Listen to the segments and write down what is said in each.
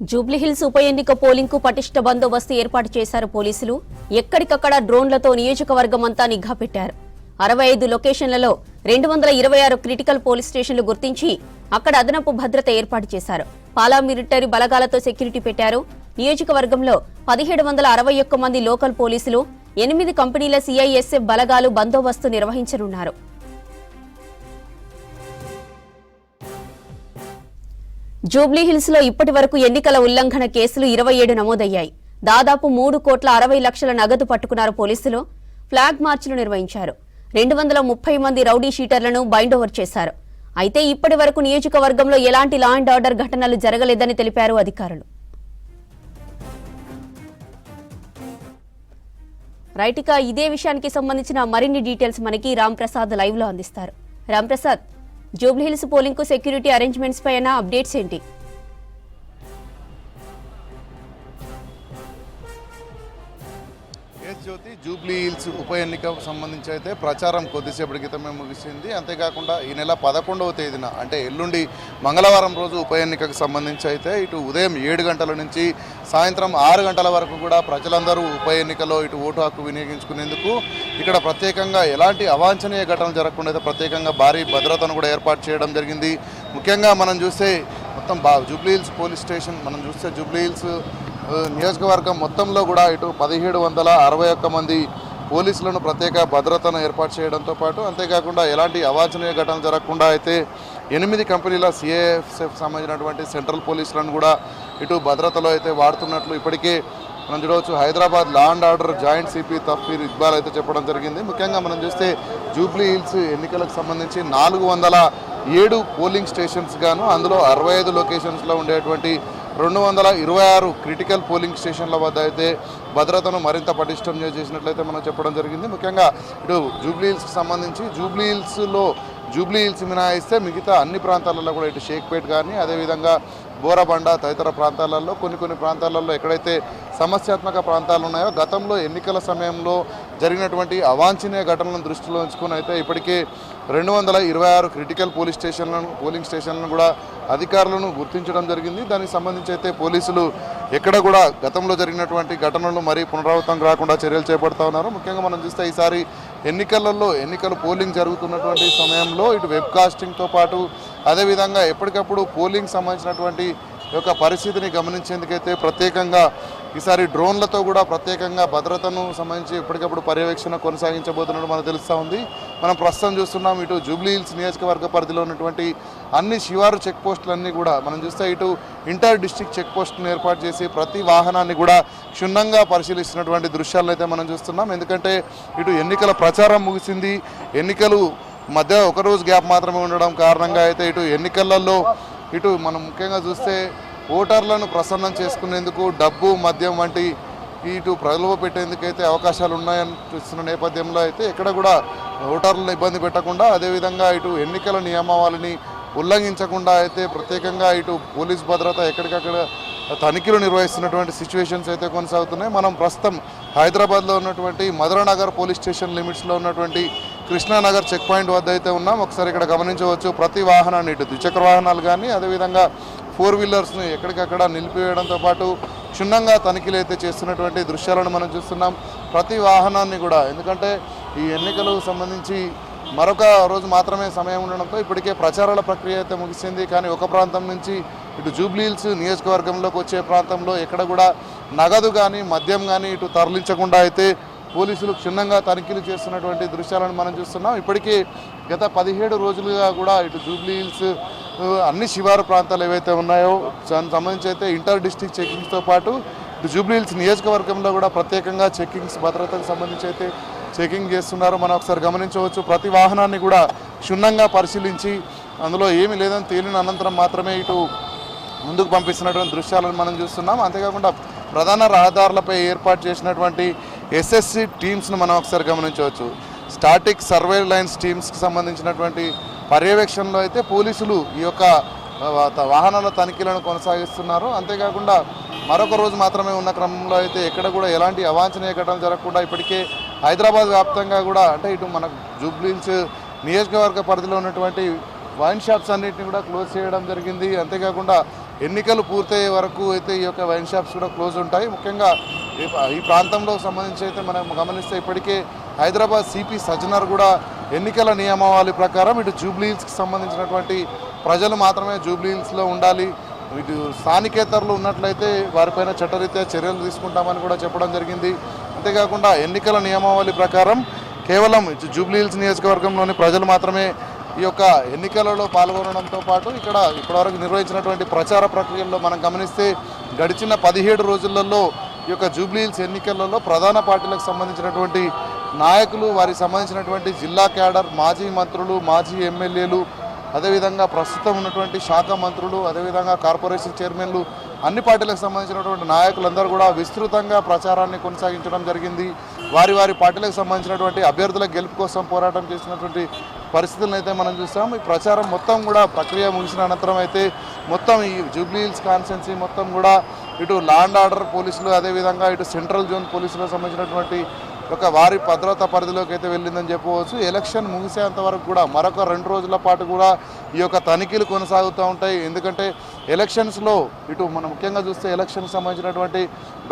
జూబ్లీహిల్స్ ఉప ఎన్నిక పోలింగ్కు పటిష్ట బందోబస్తు ఏర్పాటు చేశారు పోలీసులు. ఎక్కడికక్కడ డ్రోన్లతో నియోజకవర్గం అంతా నిఘా పెట్టారు. అరవై ఐదు లొకేషన్లలో రెండు వందల ఇరవై ఆరు క్రిటికల్ పోలీస్ స్టేషన్లు గుర్తించి అక్కడ అదనపు భద్రత ఏర్పాటు చేశారు. పాలా మిలిటరీ బలగాలతో సెక్యూరిటీ పెట్టారు. నియోజకవర్గంలో పదిహేడు వందల అరవై ఒక్క మంది లోకల్ పోలీసులు ఎనిమిది కంపెనీల సిఐఎస్ఎఫ్ బలగాలు బందోబస్తు నిర్వహించనున్నారు. జూబ్లీహిల్స్లో ఇప్పటి వరకు ఎన్నికల ఉల్లంఘన కేసులు ఇరవై ఏడు నమోదయ్యాయి. దాదాపు మూడు కోట్ల అరవై లక్షల నగదు పట్టుకున్నారు పోలీసులు. ఫ్లాగ్ మార్చ్లు నిర్వహించారు. రెండు వందల ముప్పై మంది రౌడీ షీటర్లను బైండ్ ఓవర్ చేశారు. అయితే ఇప్పటి వరకు నియోజకవర్గంలో ఎలాంటి లా అండ్ ఆర్డర్ ఘటనలు జరగలేదని తెలిపారు అధికారులు. రైట్ ఇక ఇదే విషయానికి సంబంధించిన మరిన్ని డీటెయిల్స్ మనకి రామ్ ప్రసాద్ లైవ్లో అందిస్తారు. రామ్ ప్రసాద్ జూబ్లీహిల్స్ పోలింగ్కు సెక్యూరిటీ అరేంజ్మెంట్స్ పైన అప్డేట్స్ ఏంటి? జూబ్లీ హిల్స్ ఉప ఎన్నిక సంబంధించి అయితే ప్రచారం కొద్దిసేపటి క్రితమే ముగిసింది. అంతేకాకుండా ఈ నెల పదకొండవ తేదీన అంటే ఎల్లుండి మంగళవారం రోజు ఉప ఎన్నికకు సంబంధించి అయితే ఇటు ఉదయం ఏడు గంటల నుంచి సాయంత్రం ఆరు గంటల వరకు కూడా ప్రజలందరూ ఉప ఎన్నికలో ఇటు ఓటు హక్కు వినియోగించుకునేందుకు ఇక్కడ ప్రత్యేకంగా ఎలాంటి అవాంఛనీయ ఘటనలు జరగకుండా అయితే ప్రత్యేకంగా భారీ భద్రతను కూడా ఏర్పాటు చేయడం జరిగింది. ముఖ్యంగా మనం చూస్తే మొత్తం బా జూబ్లీ హిల్స్ పోలీస్ స్టేషన్ మనం చూస్తే జూబ్లీ హిల్స్ నియోజకవర్గం మొత్తంలో కూడా ఇటు పదిహేడు వందల అరవై ఒక్క మంది పోలీసులను ప్రత్యేక భద్రతను ఏర్పాటు చేయడంతో పాటు అంతేకాకుండా ఎలాంటి అవాంఛనీయ ఘటనలు జరగకుండా అయితే ఎనిమిది కంపెనీల సిఏఎఫ్ఎఫ్ సంబంధించినటువంటి సెంట్రల్ పోలీసులను కూడా ఇటు భద్రతలో అయితే వాడుతున్నట్లు ఇప్పటికే మనం చూడవచ్చు. Hyderabad law and order joint CP Tafseer Iqbal అయితే చెప్పడం జరిగింది. ముఖ్యంగా మనం చూస్తే జూబ్లీ హిల్స్ ఎన్నికలకు సంబంధించి నాలుగు వందల ఏడు పోలింగ్ స్టేషన్స్ గాను అందులో అరవై ఐదు లొకేషన్స్లో ఉండేటువంటి రెండు వందల ఇరవై ఆరు క్రిటికల్ పోలింగ్ స్టేషన్ల వద్ద అయితే భద్రతను మరింత పటిష్టం చేసినట్లయితే మనం చెప్పడం జరిగింది. ముఖ్యంగా ఇటు జూబ్లీ హిల్స్కి సంబంధించి జూబ్లీ హిల్స్లో జూబ్లీ హిల్స్ మినహాయిస్తే మిగతా అన్ని ప్రాంతాలలో కూడా ఇటు షేక్పేట్ కానీ అదేవిధంగా బోరబండ తదితర ప్రాంతాలలో కొన్ని కొన్ని ప్రాంతాలలో ఎక్కడైతే సమస్యాత్మక ప్రాంతాలు ఉన్నాయో గతంలో ఎన్నికల సమయంలో జరిగినటువంటి అవాంఛనీయ ఘటనలను దృష్టిలో ఉంచుకొని అయితే ఇప్పటికే రెండు వందల ఇరవై ఆరు క్రిటికల్ పోలీస్ స్టేషన్లను పోలింగ్ స్టేషన్లను కూడా అధికారులను గుర్తించడం జరిగింది. దానికి సంబంధించి అయితే పోలీసులు ఎక్కడ కూడా గతంలో జరిగినటువంటి ఘటనలు మరీ పునరావృతం కాకుండా చర్యలు చేపడతా ఉన్నారు. ముఖ్యంగా మనం చూస్తే ఈసారి ఎన్నికలలో ఎన్నికలు పోలింగ్ జరుగుతున్నటువంటి సమయంలో ఇటు వెబ్ కాస్టింగ్తో పాటు అదేవిధంగా ఎప్పటికప్పుడు పోలింగ్ సంబంధించినటువంటి యొక్క పరిస్థితిని గమనించేందుకైతే ప్రత్యేకంగా ఈసారి డ్రోన్లతో కూడా ప్రత్యేకంగా భద్రతను సంబంధించి ఎప్పటికప్పుడు పర్యవేక్షణ కొనసాగించబోతున్నట్టు మనకు తెలుస్తూ ఉంది. మనం ప్రస్తుతం చూస్తున్నాం ఇటు జూబ్లీ హిల్స్ నియోజకవర్గ పరిధిలో ఉన్నటువంటి అన్ని శివారు చెక్ పోస్టులన్నీ కూడా మనం చూస్తే ఇటు ఇంటర్ డిస్టిక్ చెక్ పోస్టును ఏర్పాటు చేసి ప్రతి వాహనాన్ని కూడా క్షుణ్ణంగా పరిశీలిస్తున్నటువంటి దృశ్యాలను అయితే మనం చూస్తున్నాం. ఎందుకంటే ఇటు ఎన్నికల ప్రచారం ముగిసింది. ఎన్నికలు మధ్య ఒక రోజు గ్యాప్ మాత్రమే ఉండడం కారణంగా అయితే ఇటు ఎన్నికలలో ఇటు మనం ముఖ్యంగా చూస్తే ఓటర్లను ప్రసన్నం చేసుకునేందుకు డబ్బు మద్యం వంటి ఇటు ప్రలోభ పెట్టేందుకైతే అవకాశాలు ఉన్నాయని చూస్తున్న నేపథ్యంలో అయితే ఎక్కడ కూడా ఓటర్లను ఇబ్బంది పెట్టకుండా అదేవిధంగా ఇటు ఎన్నికల నియమావళిని ఉల్లంఘించకుండా అయితే ప్రత్యేకంగా ఇటు పోలీస్ భద్రత ఎక్కడికక్కడ తనిఖీలు నిర్వహిస్తున్నటువంటి సిచ్యువేషన్స్ అయితే కొనసాగుతున్నాయి. మనం ప్రస్తుతం హైదరాబాద్లో ఉన్నటువంటి మధురనగర్ పోలీస్ స్టేషన్ లిమిట్స్లో ఉన్నటువంటి కృష్ణానగర్ చెక్ పాయింట్ వద్ద అయితే ఉన్నాం. ఒకసారి ఇక్కడ గమనించవచ్చు ప్రతి వాహనాన్ని ఇటు ద్విచక్ర వాహనాలు కానీ అదేవిధంగా ఫోర్ వీలర్స్ని ఎక్కడికక్కడ నిలిపివేయడంతో పాటు క్షుణ్ణంగా తనిఖీలు అయితే చేస్తున్నటువంటి దృశ్యాలను మనం చూస్తున్నాం. ప్రతి వాహనాన్ని కూడా ఎందుకంటే ఈ ఎన్నికలకు సంబంధించి మరొక రోజు మాత్రమే సమయం ఉండడంతో ఇప్పటికే ప్రచారాల ప్రక్రియ అయితే ముగిసింది. కానీ ఒక ప్రాంతం నుంచి ఇటు జూబ్లీహిల్స్ నియోజకవర్గంలోకి వచ్చే ప్రాంతంలో ఎక్కడ కూడా నగదు కానీ మద్యం కానీ ఇటు తరలించకుండా అయితే పోలీసులు క్షుణ్ణంగా తనిఖీలు చేస్తున్నటువంటి దృశ్యాలను మనం చూస్తున్నాం. ఇప్పటికే గత పదిహేడు రోజులుగా కూడా ఇటు జూబ్లీహిల్స్ అన్ని శివారు ప్రాంతాలు ఏవైతే ఉన్నాయో దానికి సంబంధించి అయితే ఇంటర్ డిస్టిక్ చెక్కింగ్స్తో పాటు ఇటు జూబ్లీహిల్స్ నియోజకవర్గంలో కూడా ప్రత్యేకంగా చెక్కింగ్స్ భద్రతకు సంబంధించి అయితే చెకింగ్ చేస్తున్నారు. మనం ఒకసారి గమనించవచ్చు ప్రతి వాహనాన్ని కూడా క్షుణ్ణంగా పరిశీలించి అందులో ఏమీ లేదని తేలిన అనంతరం మాత్రమే ఇటు ముందుకు పంపిస్తున్నటువంటి దృశ్యాలను మనం చూస్తున్నాం. అంతేకాకుండా ప్రధాన రహదారులపై ఏర్పాటు చేసినటువంటి ఎస్ఎస్సి టీమ్స్ను మనం ఒకసారి గమనించవచ్చు. స్టాటిక్ సర్వే లైన్స్ టీమ్స్కి సంబంధించినటువంటి పర్యవేక్షణలో అయితే పోలీసులు ఈ యొక్క వాహనాల తనిఖీలను కొనసాగిస్తున్నారు. అంతేకాకుండా మరొక రోజు మాత్రమే ఉన్న క్రమంలో అయితే ఎక్కడ కూడా ఎలాంటి అవాంఛనీయ ఘటనలు జరగకుండా ఇప్పటికే హైదరాబాద్ వ్యాప్తంగా కూడా అంటే ఇటు మన జూబ్లీన్స్ నియోజకవర్గ పరిధిలో ఉన్నటువంటి వైన్ షాప్స్ అన్నింటిని కూడా క్లోజ్ చేయడం జరిగింది. అంతేకాకుండా ఎన్నికలు పూర్తయ్యే వరకు అయితే ఈ యొక్క వైన్ షాప్స్ కూడా క్లోజ్ ఉంటాయి. ముఖ్యంగా ఈ- ఈ ప్రాంతంలో సంబంధించి అయితే మనం గమనిస్తే ఇప్పటికే హైదరాబాద్ సిపి సజ్జనర్ కూడా ఎన్నికల నియమావళి ప్రకారం ఇటు జూబ్లీహిల్స్కి సంబంధించినటువంటి ప్రజలు మాత్రమే జూబ్లీహిల్స్లో ఉండాలి. ఇటు స్థానికేతరులు ఉన్నట్లయితే వారిపైన చట్టరీత్యా చర్యలు తీసుకుంటామని కూడా చెప్పడం జరిగింది. అంతేకాకుండా ఎన్నికల నియమావళి ప్రకారం కేవలం జూబ్లీ హిల్స్ నియోజకవర్గంలోని ప్రజలు మాత్రమే ఈ యొక్క ఎన్నికలలో పాల్గొనడంతో పాటు ఇక్కడ ఇప్పటివరకు నిర్వహించినటువంటి ప్రచార ప్రక్రియల్లో మనం గమనిస్తే గడిచిన పదిహేడు రోజులలో ఈ యొక్క జూబ్లీ హిల్స్ ఎన్నికలలో ప్రధాన పార్టీలకు సంబంధించినటువంటి నాయకులు వారికి సంబంధించినటువంటి జిల్లా క్యాడర్ మాజీ మంత్రులు మాజీ ఎమ్మెల్యేలు అదేవిధంగా ప్రస్తుతం ఉన్నటువంటి శాఖ మంత్రులు అదేవిధంగా కార్పొరేషన్ చైర్మన్లు అన్ని పార్టీలకు సంబంధించినటువంటి నాయకులందరూ కూడా విస్తృతంగా ప్రచారాన్ని కొనసాగించడం జరిగింది. వారి వారి పార్టీలకు సంబంధించినటువంటి అభ్యర్థుల గెలుపు కోసం పోరాటం చేసినటువంటి పరిస్థితులను అయితే మనం చూస్తాం. ఈ ప్రచారం మొత్తం కూడా ప్రక్రియ ముగిసిన అనంతరం అయితే మొత్తం ఈ జూబ్లీహిల్స్ కాన్స్టెన్సీ మొత్తం కూడా ఇటు లాండ్ ఆర్డర్ పోలీసులు అదేవిధంగా ఇటు సెంట్రల్ జోన్ పోలీసులకు సంబంధించినటువంటి ఒక వారి భద్రతా పరిధిలోకి అయితే వెళ్ళిందని చెప్పవచ్చు. ఎలక్షన్ ముగిసేంత వరకు కూడా మరొక రెండు రోజుల పాటు కూడా ఈ యొక్క తనిఖీలు కొనసాగుతూ ఉంటాయి. ఎందుకంటే ఎలక్షన్స్లో ఇటు మనం ముఖ్యంగా చూస్తే ఎలక్షన్కి సంబంధించినటువంటి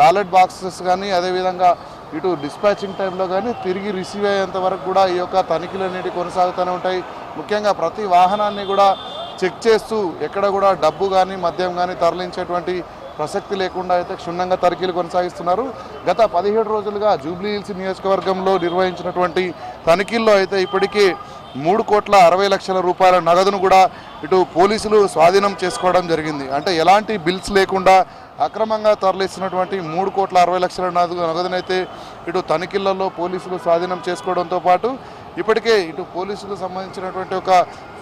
బ్యాలెట్ బాక్సెస్ కానీ అదేవిధంగా ఇటు డిస్పాచింగ్ టైంలో కానీ తిరిగి రిసీవ్ అయ్యేంత వరకు కూడా ఈ యొక్క తనిఖీలు అనేవి కొనసాగుతూనే ఉంటాయి. ముఖ్యంగా ప్రతి వాహనాన్ని కూడా చెక్ చేస్తూ ఎక్కడ కూడా డబ్బు కానీ మద్యం కానీ తరలించేటువంటి ప్రసక్తి లేకుండా అయితే క్షుణ్ణంగా తనిఖీలు కొనసాగిస్తున్నారు. గత పదిహేడు రోజులుగా జూబ్లీ హిల్స్ నియోజకవర్గంలో నిర్వహించినటువంటి తనిఖీల్లో అయితే ఇప్పటికీ మూడు కోట్ల అరవై లక్షల రూపాయల నగదును కూడా ఇటు పోలీసులు స్వాధీనం చేసుకోవడం జరిగింది. అంటే ఎలాంటి బిల్స్ లేకుండా అక్రమంగా తరలిస్తున్నటువంటి మూడు కోట్ల అరవై లక్షల నగదు నగదునైతే ఇటు తనిఖీలలో పోలీసులు స్వాధీనం చేసుకోవడంతో పాటు ఇప్పటికే ఇటు పోలీసులకు సంబంధించినటువంటి ఒక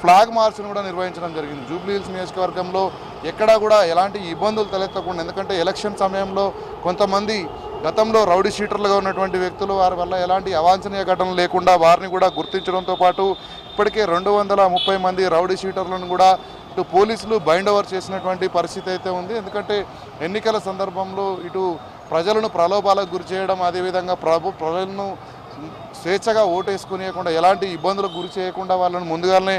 ఫ్లాగ్ మార్చ్ను కూడా నిర్వహించడం జరిగింది. జూబ్లీ హిల్స్ నియోజకవర్గంలో ఎక్కడా కూడా ఎలాంటి ఇబ్బందులు తలెత్తకుండా ఎందుకంటే ఎలక్షన్ సమయంలో కొంతమంది గతంలో రౌడీ షీటర్లుగా ఉన్నటువంటి వ్యక్తులు వారి వల్ల ఎలాంటి అవాంఛనీయ ఘటనలు లేకుండా వారిని కూడా గుర్తించడంతో పాటు ఇప్పటికే రెండు వందల ముప్పై మంది రౌడీ షీటర్లను కూడా ఇటు పోలీసులు బైండ్ ఓవర్ చేసినటువంటి పరిస్థితి అయితే ఉంది. ఎందుకంటే ఎన్నికల సందర్భంలో ఇటు ప్రజలను ప్రలోభాలకు గురి చేయడం అదేవిధంగా ప్రభు ప్రజలను స్వేచ్ఛగా ఓటేసుకునేయకుండా ఎలాంటి ఇబ్బందులకు గురి చేయకుండా వాళ్ళని ముందుగానే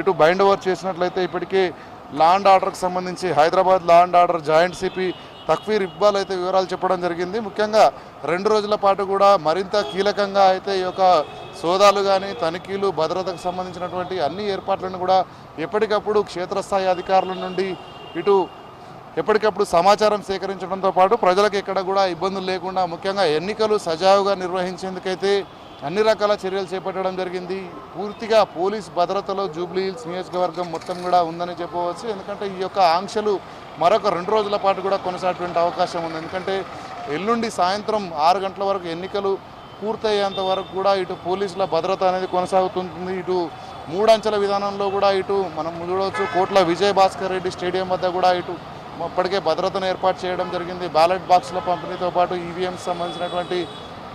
ఇటు బైండ్ ఓవర్ చేసినట్లయితే ఇప్పటికే లాండ్ ఆర్డర్కి సంబంధించి Hyderabad law and order joint CP Tafseer Iqbal అయితే వివరాలు చెప్పడం జరిగింది. ముఖ్యంగా రెండు రోజుల పాటు కూడా మరింత కీలకంగా అయితే ఈ యొక్క సోదాలు కానీ తనిఖీలు భద్రతకు సంబంధించినటువంటి అన్ని ఏర్పాట్లను కూడా ఎప్పటికప్పుడు క్షేత్రస్థాయి అధికారుల నుండి ఇటు ఎప్పటికప్పుడు సమాచారం సేకరించడంతో పాటు ప్రజలకు ఎక్కడ కూడా ఇబ్బందులు లేకుండా ముఖ్యంగా ఎన్నికలు సజావుగా నిర్వహించేందుకైతే అన్ని రకాల చర్యలు చేపట్టడం జరిగింది. పూర్తిగా పోలీస్ భద్రతలో జూబ్లీ హిల్స్ నియోజకవర్గం మొత్తం కూడా ఉందని చెప్పవచ్చు. ఎందుకంటే ఈ యొక్క ఆంక్షలు మరొక రెండు రోజుల పాటు కూడా కొనసాగేటువంటి అవకాశం ఉంది. ఎందుకంటే ఎల్లుండి సాయంత్రం ఆరు గంటల వరకు ఎన్నికలు పూర్తయ్యేంత వరకు కూడా ఇటు పోలీసుల భద్రత అనేది కొనసాగుతుంది. ఇటు మూడంచెల విధానంలో కూడా ఇటు మనం చూడవచ్చు కోట్ల విజయ్ భాస్కర్ రెడ్డి స్టేడియం వద్ద కూడా ఇటు ఇప్పటికే భద్రతను ఏర్పాటు చేయడం జరిగింది. బ్యాలెట్ బాక్సుల పంపిణీతో పాటు ఈవీఎంకి సంబంధించినటువంటి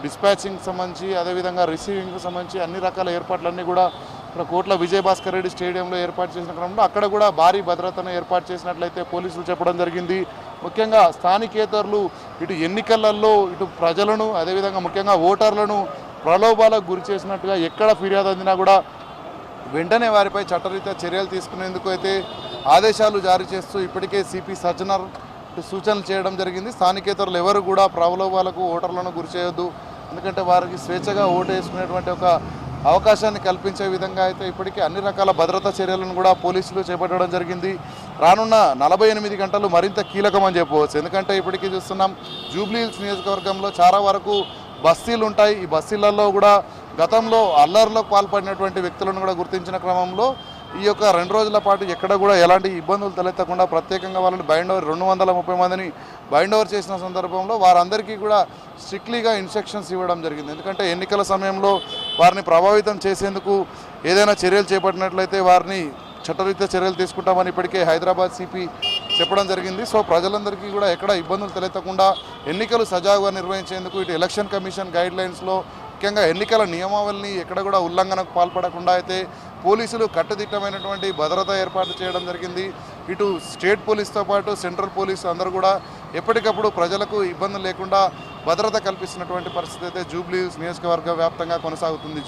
డిస్పాచింగ్ సంబంధించి అదేవిధంగా రిసీవింగ్కి సంబంధించి అన్ని రకాల ఏర్పాట్లన్నీ కూడా ఇక్కడ కోట్ల విజయభాస్కర్ రెడ్డి స్టేడియంలో ఏర్పాటు చేసిన క్రమంలో అక్కడ కూడా భారీ భద్రతను ఏర్పాటు చేసినట్లయితే పోలీసులు చెప్పడం జరిగింది. ముఖ్యంగా స్థానికేతరులు ఇటు ఎన్నికలలో ఇటు ప్రజలను అదేవిధంగా ముఖ్యంగా ఓటర్లను ప్రలోభాలకు గురి చేసినట్టుగా ఎక్కడ ఫిర్యాదు అందినా కూడా వెంటనే వారిపై చట్టరీత్యా చర్యలు తీసుకునేందుకు అయితే ఆదేశాలు జారీ చేస్తూ ఇప్పటికే సిపి సజ్జనర్ సూచనలు చేయడం జరిగింది. స్థానికేతరులు ఎవరు కూడా ప్రలోభాలకు ఓటర్లను గురి చేయొద్దు. ఎందుకంటే వారికి స్వేచ్ఛగా ఓటు వేసుకునేటువంటి ఒక అవకాశాన్ని కల్పించే విధంగా అయితే ఇప్పటికే అన్ని రకాల భద్రతా చర్యలను కూడా పోలీసులు చేపట్టడం జరిగింది. రానున్న నలభై ఎనిమిది గంటలు మరింత కీలకమని చెప్పవచ్చు. ఎందుకంటే ఇప్పటికీ చూస్తున్నాం జూబ్లీ హిల్స్ నియోజకవర్గంలో చాలా వరకు బస్తీలు ఉంటాయి. ఈ బస్తీలలో కూడా గతంలో అల్లర్లకు పాల్పడినటువంటి వ్యక్తులను కూడా గుర్తించిన క్రమంలో ఈ యొక్క రెండు రోజుల పాటు ఎక్కడ కూడా ఎలాంటి ఇబ్బందులు తలెత్తకుండా ప్రత్యేకంగా వాళ్ళని బైండ్ ఓవర్ రెండు వందల ముప్పై మందిని బైండ్ ఓవర్ చేసిన సందర్భంలో వారందరికీ కూడా స్ట్రిక్ట్లీగా ఇన్స్ట్రక్షన్స్ ఇవ్వడం జరిగింది. ఎందుకంటే ఎన్నికల సమయంలో వారిని ప్రభావితం చేసేందుకు ఏదైనా చర్యలు చేపట్టినట్లయితే వారిని చట్టరీత్యా చర్యలు తీసుకుంటామని ఇప్పటికే హైదరాబాద్ సిపి చెప్పడం జరిగింది. సో ప్రజలందరికీ కూడా ఎక్కడ ఇబ్బందులు తలెత్తకుండా ఎన్నికలు సజావుగా నిర్వహించేందుకు ఇటు ఎలక్షన్ కమిషన్ గైడ్లైన్స్లో ముఖ్యంగా ఎన్నికల నియమావళిని ఎక్కడ కూడా ఉల్లంఘనకు పాల్పడకుండా అయితే పోలీసులు కట్టుదిట్టమైనటువంటి భద్రత ఏర్పాటు చేయడం జరిగింది. ఇటు స్టేట్ పోలీస్తో పాటు సెంట్రల్ పోలీసు అందరూ కూడా ఎప్పటికప్పుడు ప్రజలకు ఇబ్బందులు లేకుండా భద్రత కల్పిస్తున్నటువంటి పరిస్థితి అయితే జూబ్లీ నియోజకవర్గ వ్యాప్తంగా కొనసాగుతుంది.